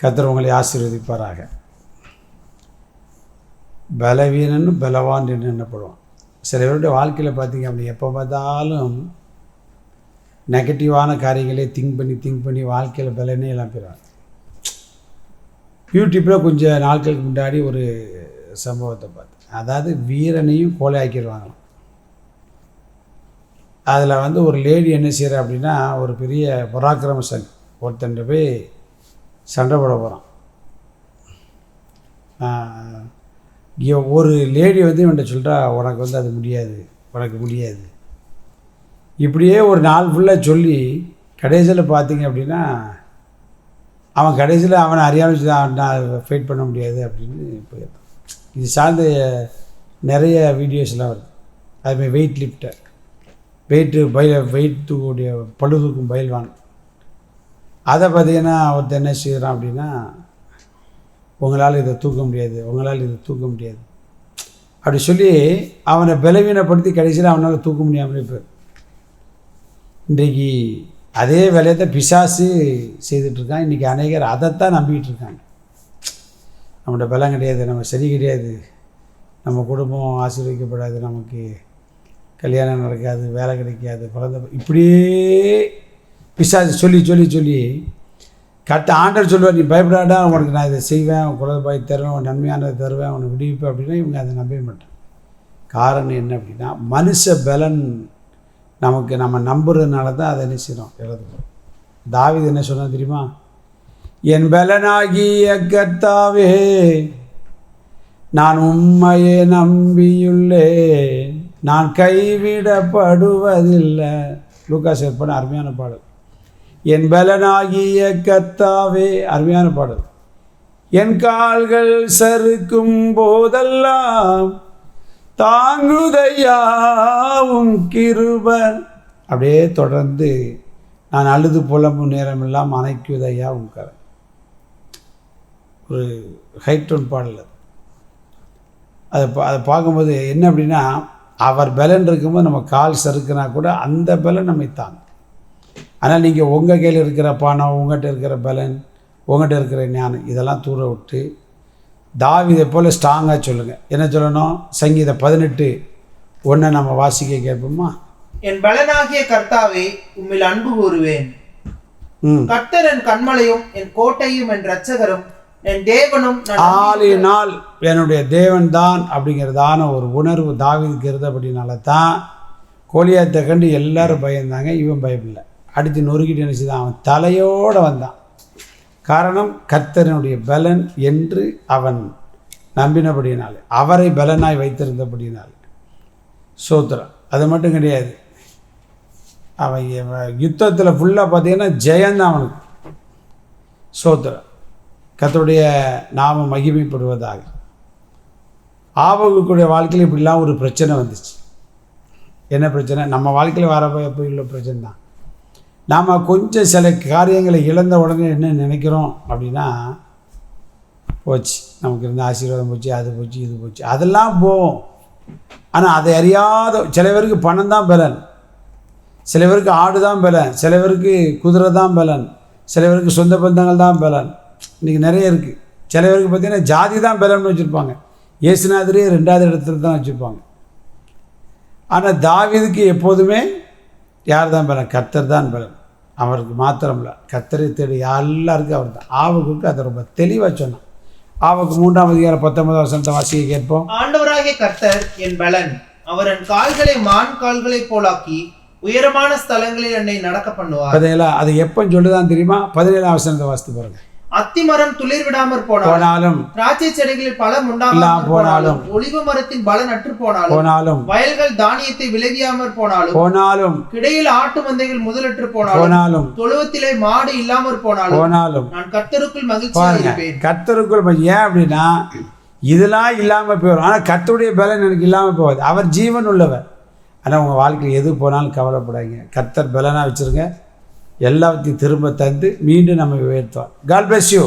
கத்தர் உங்களை ஆசீர்வதிப்பாராக. பலவீனன்னு பலவான் என்று எண்ணப்படுவான் சில பேருடைய வாழ்க்கையில் பார்த்தீங்க அப்படி எப்போ பார்த்தாலும் நெகட்டிவான காரியங்களே திங்க் பண்ணி திங்க் பண்ணி வாழ்க்கையில் பலனே எல்லாம் போயிடுவாங்க யூடியூப்பில் கொஞ்சம் நாட்களுக்கு முன்னாடி ஒரு சம்பவத்தை பார்த்தேன். அதாவது வீரனையும் கோலையாக்கிடுவாங்க அதில் வந்து ஒரு லேடி என்ன செய்கிற அப்படின்னா ஒரு பெரிய பராக்கிரம சங் ஒருத்தன்ட்ட போய் சண்டை போட போகிறான் ஒரு லேடி வந்து இவன்ட்ட சொல்கிறா உனக்கு வந்து அது முடியாது உனக்கு முடியாது. இப்படியே ஒரு நாள் ஃபுல்லாக சொல்லி கடைசியில் பார்த்தீங்க அப்படின்னா அவன் கடைசியில் அவனை அறியாமல் வச்சு தான் நான் ஃபைட் பண்ண முடியாது அப்படின்னு போயிருந்தான் இது சார்ந்த நிறைய வீடியோஸ்லாம் வருது. அதுமாதிரி வெயிட் லிஃப்டர் வெயிட்டு பய வெயிட் தூக்கக்கூடிய பழு தூக்கும் பயில்வான். அதை பார்த்தீங்கன்னா ஒருத்தர் என்ன செய்கிறான் அப்படின்னா உங்களால் இதை தூக்க முடியாது உங்களால் இதை தூக்க முடியாது. அப்படி சொல்லி அவனை பலவீனப்படுத்தி கடைசியில் அவனால் தூக்க முடியாமலே போய் இன்றைக்கு அதே வேலையை தான் பிசாசு செய்துட்ருக்கான் இன்றைக்கி அநேகர் அதைத்தான் நம்பிக்கிட்டு இருக்காங்க. நம்மளோட பலம் கிடையாது நம்ம சரி கிடையாது. நம்ம குடும்பம் ஆசீர்வதிக்கப்படாது நமக்கு கல்யாணம் நடக்காது வேலை கிடைக்காது குழந்தை இப்படியே பிசாசு சொல்லி சொல்லி சொல்லி கரெக்டாக ஆண்டர் சொல்லுவார் நீ பயப்படாடா உனக்கு நான் இதை செய்வேன் உன் குழந்தை பாய் தருவேன் உன் நன்மையானதை தருவேன் உனக்கு விடுவிப்பேன் அப்படின்னா இவங்க அதை நம்பவே மாட்டேன் காரணம் என்ன அப்படின்னா மனுஷ பலன் நமக்கு நம்ம நம்புறதுனால தான் அதை என்ன செய்கிறோம் எழுதுறோம் தாவிது என்ன சொன்னா தெரியுமா? என் பலனாகிய கர்த்தாவே நான் உண்மையை நம்பியுள்ளேன். நான் கைவிடப்படுவதில்லை. லூக்காஸ் ஏற்பாடு அருமையான பாடல். என் பலனாகிய கத்தாவே அருமையான பாடல். என் கால்கள் சறுக்கும் போதெல்லாம் தாங்குதையாவும் கிருபன். அப்படியே தொடர்ந்து நான் அழுது புலம்பும் நேரமெல்லாம் அணைக்குதையா உங்கரை ஒரு ஹைட்ரோன் பாடல் அது. அதை பா அதை பார்க்கும்போது என்ன அப்படின்னா அவர் பலன் இருக்கும்போது நம்ம கால் சறுக்குனா கூட அந்த பலன் நம்மை தாங்க ஆனால் நீங்கள் உங்கள் கையில் இருக்கிற பணம் உங்கள்கிட்ட இருக்கிற பலன் உங்கள்கிட்ட இருக்கிற ஞானம் இதெல்லாம் தூர விட்டு தாவிதை போல் ஸ்ட்ராங்காக சொல்லுங்கள் என்ன சொல்லணும்? சங்கீதம் பதினெட்டு ஒன்றை நம்ம வாசிக்க கேட்போமா? என் பலனாகிய கர்த்தாவே உம்மில் அன்பு கூறுவேன். கர்த்தர் என் கண்மலையும் என் கோட்டையும் என் இரட்சகரும் என் தேவனும் ஆளினால் என்னுடைய தேவன் தான் அப்படிங்கிறதான ஒரு உணர்வு தாவிதுக்கு இருந்தபடினால தான் கோலியாத்தை கண்டு எல்லாரும் பயந்தாங்க இவன் பயப்படல. அடித்து நொறுக்கிட்டு என்ன தான் அவன் தலையோடு வந்தான். காரணம் கர்த்தரனுடைய பலன் என்று அவன் நம்பினபடியினால் அவரை பலனாய் வைத்திருந்தபடியினால். சோத்திரம். அது மட்டும் கிடையாது. அவன் யுத்தத்தில் ஃபுல்லாக பார்த்தீங்கன்னா ஜெயந்தான் அவனுக்கு. சோத்திரம். கத்தருடைய நாம மகிமைப்படுவதாக. ஆபகுக்குடைய வாழ்க்கையில் இப்படிலாம் ஒரு பிரச்சனை வந்துச்சு. என்ன பிரச்சனை? நம்ம வாழ்க்கையில் வர போய் உள்ள பிரச்சனை தான் நாம் கொஞ்சம் சில காரியங்களை இழந்த உடனே என்ன நினைக்கிறோம் அப்படின்னா போச்சு நமக்கு இருந்த ஆசீர்வாதம் போச்சு அது போச்சு இது போச்சு அதெல்லாம் போகும் ஆனால் அதை அறியாத சில பேருக்கு பணம் தான் பலன். சில பேருக்கு ஆடு தான் பலன். சில பேருக்கு குதிரை தான் பலன். சில பேருக்கு சொந்த பந்தங்கள் தான் பலன். இன்றைக்கி நிறைய இருக்குது சில பேருக்கு பார்த்திங்கன்னா ஜாதி தான் பலன்னு வச்சுருப்பாங்க. இயேசுநாதரே ரெண்டாவது இடத்துல தான் வச்சுருப்பாங்க. ஆனால் தாவிதுக்கு எப்போதுமே யார் தான் பலன் கர்த்தர் தான் பலன் அவருக்கு மாத்திரம் இல்லை கர்த்தரை தேடி எல்லாருக்கும் அவர் தான் ஆவுக்கு அதை ரொம்ப தெளிவாக சொன்னான். ஆவுக்கு மூன்றாம் அதிகாரம் பத்தொன்பதாம் வசனத்தை வாசிக்க கேட்போம். ஆண்டவராகிய கர்த்தர் என் பலன். அவர் என் கால்களை மான் கால்களைப் போலாக்கி உயரமான ஸ்தலங்களில் என்னை நடக்க பண்ணுவார். பதினேழா அது எப்போ சொல்லுதான் தெரியுமா? பதினேழாம் வசனத்தை வாசித்து பாருங்க. அத்திமரம் துளிர் விடாமற் போனாலும் திராட்சை செடிகளில் பலம் இல்லாம உண்டாகாமற் போனாலும், ஒளிவு மரத்தின் பலன் அற்று போனாலும் போனாலும் வயல்கள் தானியத்தை விளைவியாமற் போனாலும் போனாலும் கிடையில் ஆட்டு மந்தைகள் முதலற்று போனாலும் தொழுவத்திலே மாடு இல்லாமற் போனாலும் போனாலும். நான் கர்த்தருக்குள் மகிழ்ச்சியாக பாருங்க இருப்பேன். கர்த்தருக்குள் ம- ஏன் அப்படின்னா இதெல்லாம் இல்லாமல் போயிடும் ஆனால் கர்த்தருடைய பலன் எனக்கு இல்லாமல் போகாது. அவர் ஜீவன் உள்ளவர். ஆனால் உங்கள் வாழ்க்கையில் எது போனாலும் கவலைப்படாதீங்க. கர்த்தர் பலனாக வச்சுருங்க. எல்லாத்தையும் திரும்ப தந்து மீண்டும் நம்ம உயர்த்துவார். God bless you